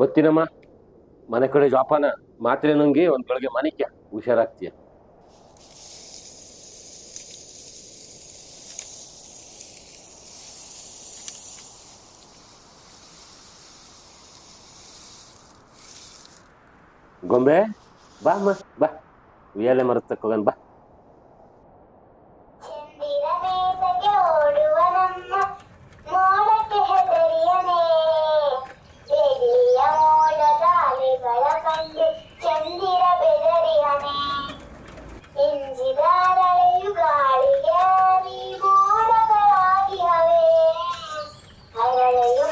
ಬತ್ತೀನಮ್ಮ ಮನೆ ಕಡೆ ಜಾಪಾನ, ಮಾತ್ರೆ ನುಂಗಿ ಒಂದ್ ಬೆಳಗ್ಗೆ ಮನಿಕ್ಯ ಹುಷಾರಾಗ್ತೀಯ. ಗೊಂಬೆ ಬಾ ಅಮ್ಮ ಬಾ. ಉಯ್ಯಾಲೆ ಮರದ ತಕ್ಕೋಗನ್, ಬಾ. Hallelujah.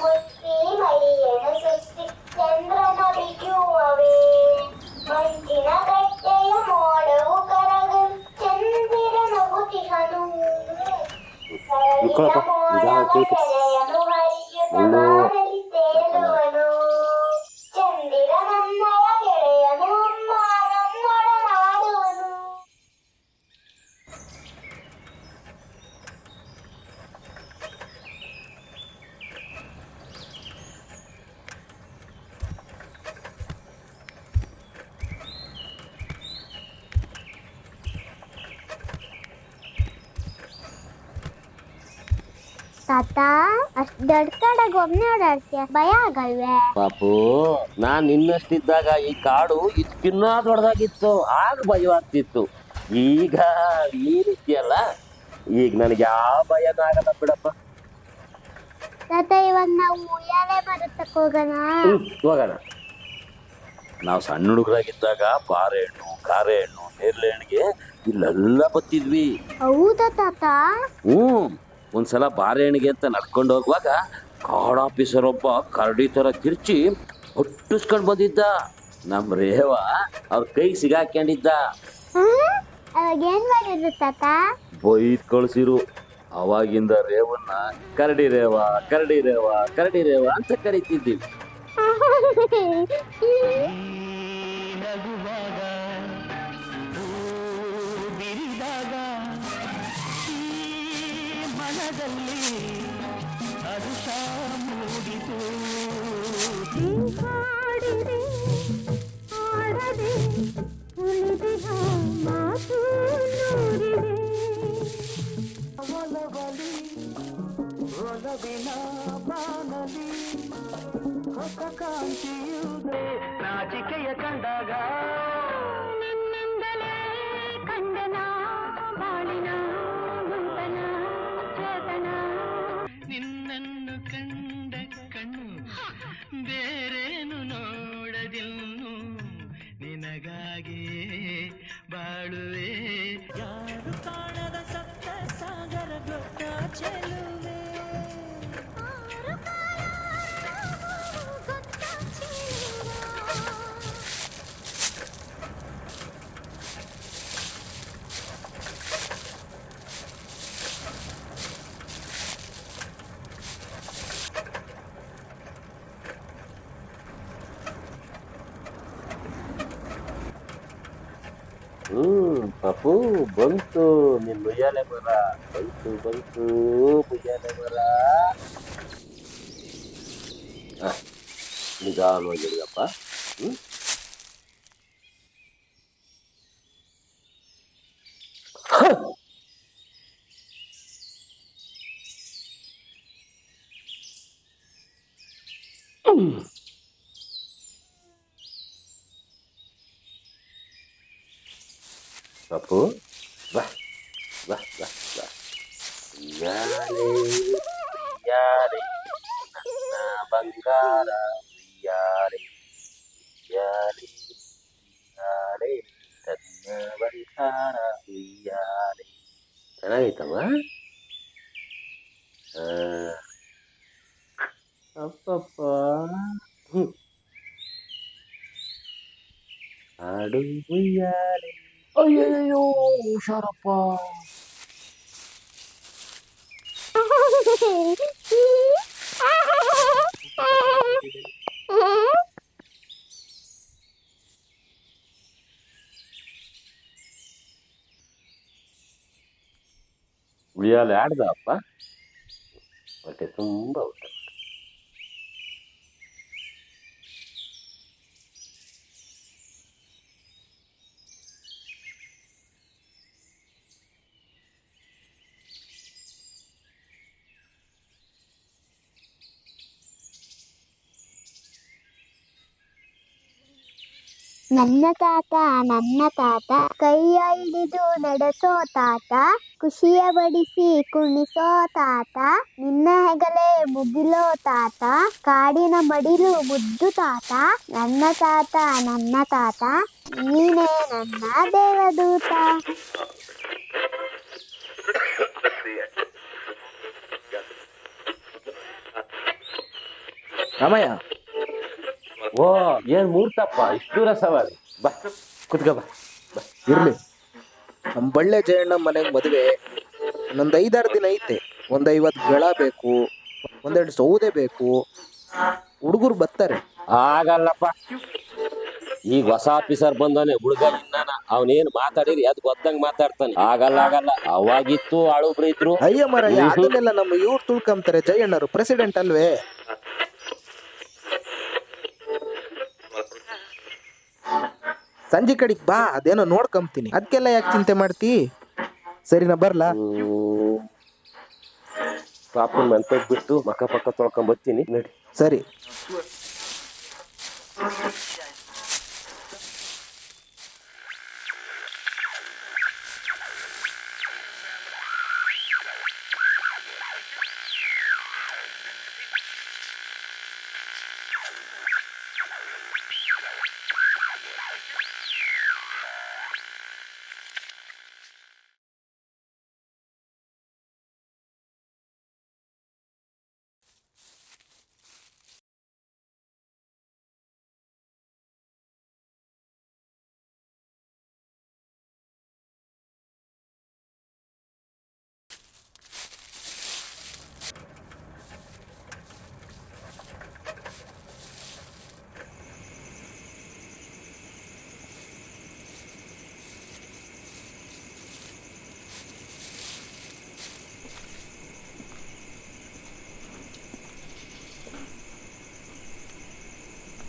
ತಾತ? ಅಷ್ಟ್ ದೊಡ್ಡ ಕಡೆಗೆ ಒಮ್ಮೆ ಓಡಾಡ್ತೀಯ? ಭಯ ಆಗಲ್ವೇ? ಪಾಪು ನಾನ್ ನಿನ್ನಷ್ಟಿದ್ದಾಗ ಈ ಕಾಡು ಇದಕ್ಕಿನ್ನ ದೊಡ್ಡದಾಗಿತ್ತು ಆಗ ಭಯವಾಗ್ತಿತ್ತು. ಈಗ ಈ ರೀತಿಯಲ್ಲ ಈಗ ನನಗೆ ಯಾವ ಭಯನೂ ಆಗಲ್ಲ ಬಿಡಪ್ಪ. ತಾತ ಇವಾಗ ನಾವು ಉಯ್ಯಾಲೆ ಬರುತ್ತಕ್ಕೆ ಹೋಗೋಣ? ಹ್ಮ್, ಹೋಗೋಣ. ನಾವು ಸಣ್ಣ ಹುಡುಗರಾಗಿದ್ದಾಗ ಬಾರೆಹಣ್ಣು ಕಾರೆಹಣ್ಣು ನೇರಳೆ ಹಣ್ಣಿಗೆ ಇಲ್ಲೆಲ್ಲ ಬತ್ತಿದ್ವಿ. ಹೌದಾ ತಾತ? ಹ್ಮ್. ಒಂದ್ಸಲ ಬಾರೇಣಿಗೆ ಅಂತ ನಡ್ಕೊಂಡು ಹೋಗುವಾಗ ಕಾಡ್ ಆಫೀಸರ್ ಒಬ್ಬ ಕರಡಿ ತರ ಕಿರ್ಚಿ ಹುಟ್ಟಿಸ್ಕೊಂಡು ಬಂದಿದ್ದ. ನಮ್ಮ ರೇವ ಅವ್ರ ಕೈ ಸಿಗಾಕೊಂಡಿದ್ದ ಬೈದ್ ಕಳ್ಸಿರು. ಅವಾಗಿಂದ ರೇವನ್ನ ಕರಡಿ ರೇವ ಕರಡಿ ರೇವ ಕರಡಿ ರೇವ ಅಂತ ಕರಿತಿದ್ವಿ. ಮನದಲ್ಲಿ ಹರುಷ ಮೂಡಿತು ಹಾಡಿದೆ ಹಾಡದೆ ಉಳಿದಿಹ ಮಾತು ನುಡಿದೆ ಒಲವಲಿ ಒಲವಿನ ಬಾನಲಿ ಹೊಸ ಕಾಂತಿಯುದೆ ನಾಚಿಕೆಯ ಕಂಡಾಗ ನಿನ್ನಿಂದಲೇ ಕಂಡನ ಬಾಳಿನ ದೊಡ್ಡ ಚೆಲುವೆ ಹ್ಮ್ ಪಾಪು ಬಂತು ನಿನ್ ಉಯ್ಯಾಲೆ ಮರ ಬಂತು ಬಂತು ಉಯ್ಯಾಲೆ ಮರ ಹ, ನಿಧಾನವಾಗಿರ್ಗಪ್ಪ ಹ್ಮ್ ಪಾಪು ಬಾ ಬಾ ಬಾ ಬಾ ಉಯ್ಯಾಲೆ ಉಯ್ಯಾಲೆ ನನ್ನ ಬಂಗಾರ ಉಯ್ಯಾಲೆ ಉಯ್ಯಾಲೆ ಉಯ್ಯಾಲೆ ತನ್ನ ಬಂಗಾರ ಉಯ್ಯಾಲೆ ಚೆನ್ನಾಗೈತಮ್ಮ ಆ, ಅಪ್ಪಪ್ಪ ಹ್ಮ್ ಹಾಡು ಉಯ್ಯಾಲೆ ಅಯ್ಯಯ್ಯೋ ಹುಷಾರಪ್ಪ ಉಯ್ಯಾಲೆ ಆಡ್ದ ಅಪ್ಪ ಹೊಟ್ಟೆ ತುಂಬ ಊಟ ನನ್ನ ತಾತ ನನ್ನ ತಾತ ಕೈಯ ಹಿಡಿದು ನಡೆಸೋ ತಾತ ಖುಷಿಯ ಬಡಿಸಿ ಕುಣಿಸೋ ತಾತ, ನಿನ್ನ ಹೆಗಲೇ ಮುಗಿಲೋ ತಾತ, ಕಾಡಿನ ಮಡಿಲು ಮುದ್ದು ತಾತ, ನನ್ನ ತಾತ ನನ್ನ ತಾತ, ನೀನೇ ನನ್ನ ದೇವದೂತ. ಓ ಏನ್ ಮೂರ್ತಪ್ಪ ಇಷ್ಟು ದೂರ ಸವಾರಿ. ಬಾ ಕುತ್ಕ ಬಾ ಇರ್ಲಿ. ನಮ್ಮ ಬಳ್ಳೆ ಜಯಣ್ಣ ಮನೆಗೆ ಮದುವೆ ಇನ್ನೊಂದು ಐದಾರು ದಿನ ಐತೆ. ಒಂದು ಐವತ್ತು ಗಳ ಬೇಕು ಒಂದೆರಡು ಸೌದೆ ಬೇಕು. ಹುಡುಗರು ಬರ್ತಾರೆ. ಆಗಲ್ಲಪ್ಪ. ಈಗ ಹೊಸ ಆಫೀಸರ್ ಬಂದಾನೆ ಹುಡುಗ ಇನ್ನ ಅವನೇನ್ ಮಾತಾಡಿರಿ ಅದ್ ಗೊತ್ತಂಗ್ ಮಾತಾಡ್ತಾನೆ. ಆಗಲ್ಲ ಆಗಲ್ಲ. ಅವಾಗಿತ್ತು ಆಳುಬ್ರು ಇದ್ರು. ಅಯ್ಯ ಮರ. ಅದನ್ನೆಲ್ಲ ನಮ್ಮ ಇವ್ರು ತುಳ್ಕೊಂತಾರೆ. ಜಯಣ್ಣರು ಪ್ರೆಸಿಡೆಂಟ್ ಅಲ್ವೇ? ಸಂಜೆ ಕಡೆಗೆ ಬಾ ಅದೇನೋ ನೋಡ್ಕಂತೀನಿ ಅದಕ್ಕೆಲ್ಲ ಯಾಕೆ ಚಿಂತೆ ಮಾಡ್ತಿ? ಸರಿನಾ ಬರ್ಲಾ? ಪಾಪನ ಪಾಪನ್ ಮಂತಕ್ ಬಿಟ್ಟು ಮಕ್ಕ ಪಕ್ಕ ತೊಳ್ಕೊಂಡ್ ಬರ್ತೀನಿ ನಡಿ. ಸರಿ.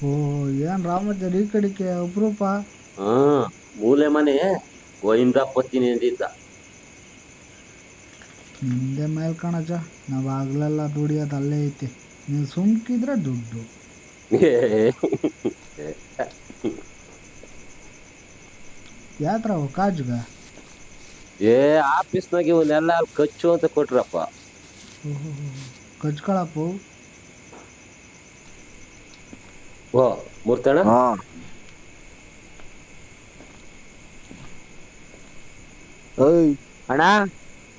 ಓ ಏನ್ ರಾಮಚಂದ್ರ ಈ ಕಡೆಗೆ ಅಪರೂಪ? ಹ್ಮ್ ಮೂಲೆ ಮನೆ ಗೋಯಿಂದ ಪತ್ತೀನಿ ಅಂದಿದ್ದ ನಿಂದೆ ಮೇಲ್ ಕಣಜ ನಾವು ಆಗ್ಲೆಲ್ಲ ದುಡಿಯೋದು ಅಲ್ಲೇ ಐತಿ. ನೀವು ಸುಮ್ಕಿದ್ರೆ ದುಡ್ಡು. ಯಾತ್ರವು ಕಾಜುಗ? ಏ ಆಫೀಸ್ನಾಗ ಇವನ್ನೆಲ್ಲ ಖರ್ಚು ಅಂತ ಕೊಟ್ರಪ್ಪ. ಕಚ್ಕೊಳಪ್ಪು ಓ ಮೂರ್ತಣ್ಣ ಹಾ. ಏಯ್. ಅಣ್ಣ?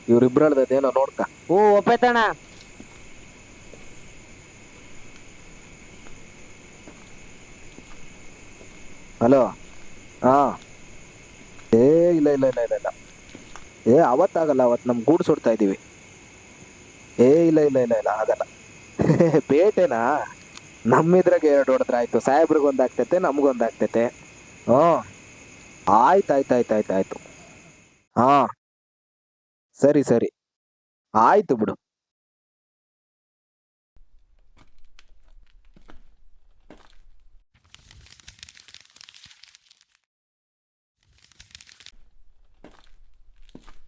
ಇವ್ರಿಬ್ರಳ್ದೇನೋ ನೋಡ್ಕ. ಓ ಒಪ್ಪೈತಣ್ಣ. ಹಲೋ. ಹಾ. ಏ ಇಲ್ಲ ಇಲ್ಲ ಇಲ್ಲ ಇಲ್ಲ ಇಲ್ಲ. ಏ ಅವತ್ತಾಗಲ್ಲ ಅವತ್ತು ನಮ್ ಗೂಡು ಸುಡ್ತಾ ಇದೀವಿ. ಏ ಇಲ್ಲ ಇಲ್ಲ ಇಲ್ಲ ಇಲ್ಲ ಆಗಲ್ಲ. ಪೇಟೆನಾ? ನಮ್ಮಿದ್ರಾಗ ಎರಡು ಹೊಡೆದ್ರೆ ಆಯ್ತು. ಸಾಹೇಬ್ರಿಗೆ ಒಂದಾಗ್ತೈತೆ ನಮ್ಗೊಂದು ಆಗ್ತೈತೆ. ಹ್ಞೂ. ಆಯ್ತು ಆಯ್ತು ಆಯ್ತು ಆಯ್ತು ಆಯ್ತು. ಹಾ. ಸರಿ ಸರಿ. ಆಯ್ತು ಬಿಡು.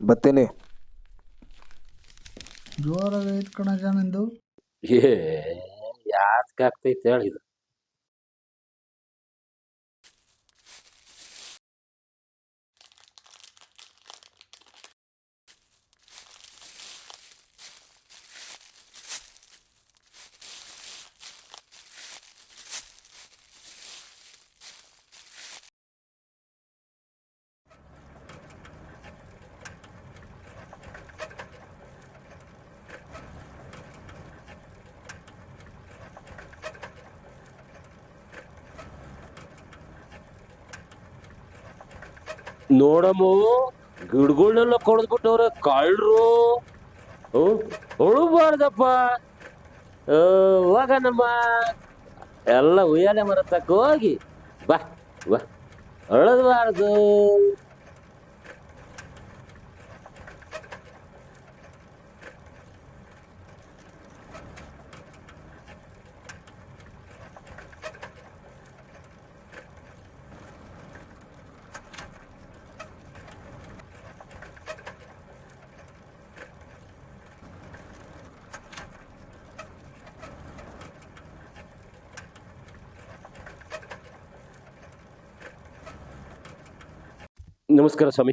ಬತ್ತೇನೆ ಜೋರಾಗ ನಿಂದು? ಏ ಯಾಕೆ ಆಗ್ತೈತೆ ಹೇಳಿದ ನೋಡಮ್ಮು ಗಿಡಗಳನ್ನೆಲ್ಲ ಕೊಡದ್ಬಿಟ್ಟವ್ರ ಕಳ್ಳರು ಹೊಳಬಾರ್ದಪ್ಪ. ಹೋಗ ನಮ್ಮ. ಎಲ್ಲ ಉಯ್ಯಾಲೆ ಮರ ತಕ್ಕ ಹೋಗಿ, ಬಾ ಬಾ. ಅಳದ್ಬಾರ್ದು. ನಮಸ್ಕಾರ ಸ್ವಾಮಿ.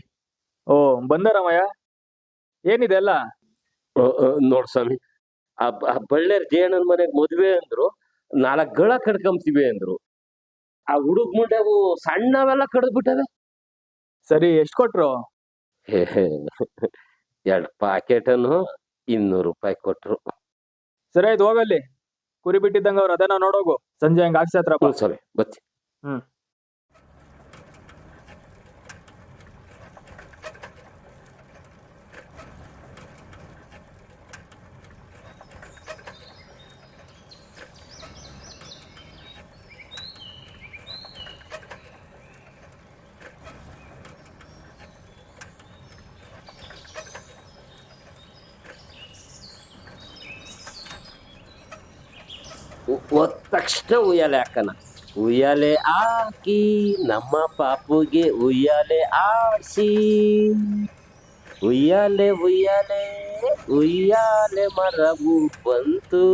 ಓ ಬಂದ ರಾಮಯ್ಯ ಏನಿದೆ ಎಲ್ಲ? ನೋಡ್ ಸ್ವಾಮಿ. ಆ ಬ- ಆ ಬಳ್ಳೇರ್ ಜಯಣ್ಣನ ಮನೆಗ್ ಮದ್ವೆ ಅಂದ್ರು ನಾಲ್ಕ್ಗಳ ಕಡ್ಕೊಂಬ್ತೀವಿ ಅಂದ್ರು. ಆ ಹುಡುಗ್ ಮುಂಡೆವು ಸಣ್ಣವೆಲ್ಲ ಕಡ್ದ್ ಬಿಟ್ಟವೆ ಸರಿ ಎಷ್ಟ್ ಕೊಟ್ರು? ಎರಡ್ ಪಾಕೆಟ್ ಅನ್ನು ಇನ್ನೂರು ರೂಪಾಯಿ ಕೊಟ್ರು. ಸರಿ ಆಯ್ತು ಹೋಗಲ್ಲಿ. ಕುರಿ ಬಿಟ್ಟಿದ್ದಂಗ ಅವ್ರು ಅದನ್ನ ನೋಡೋಗು. ಸಂಜೆ ಹಂಗ ಆಫೀಸ್ ಹತ್ರ ಸ್ವಾಮಿ ಬತ್ತಿ ಹ್ಮ್. ತಕ್ಷಣ ಉಯ್ಯಾಲೆ ಹಾಕನ ಉಯ್ಯಾಲೆ ಹಾಕಿ, ನಮ್ಮ ಪಾಪುಗೆ ಉಯ್ಯಾಲೆ ಆಡ್ಸಿ ಉಯ್ಯಾಲೆ ಉಯ್ಯಾಲೆ ಉಯ್ಯಾಲೆ ಮರವು ಬಂತು.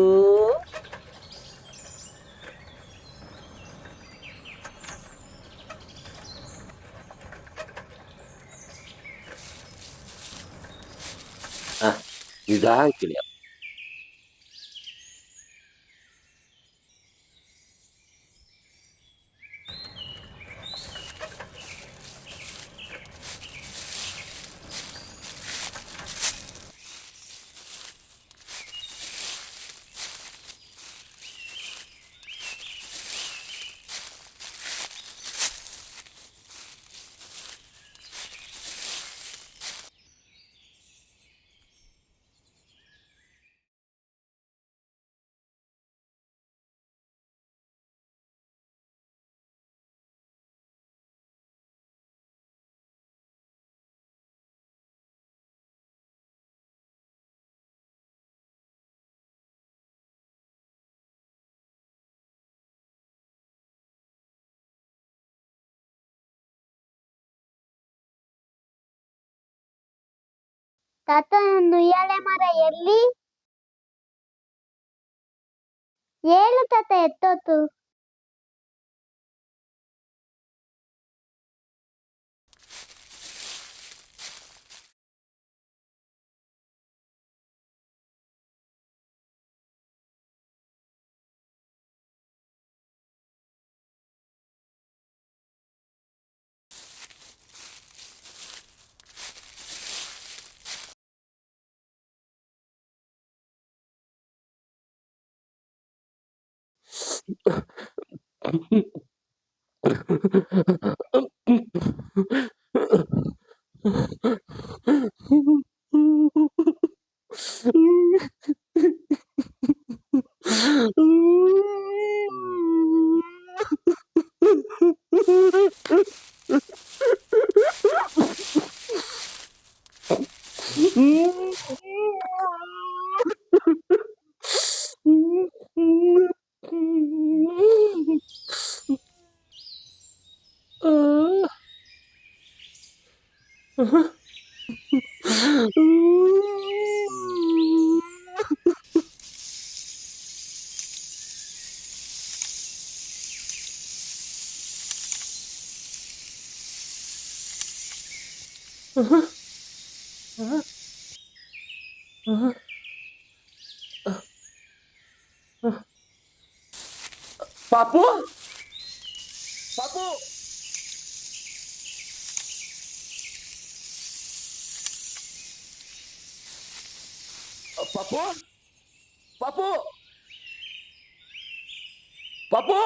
ನಿಧಾನಕ್ಕಿಳಿ ತಾತ ಎಳೆ ಮರ ಎಲ್ಲಿ? ಏಳು ತಾತ ಎತ್ತೋತು. 음. ಪಾಪು ಪಾಪು ಪಾಪು ಪಾಪು ಪಾಪು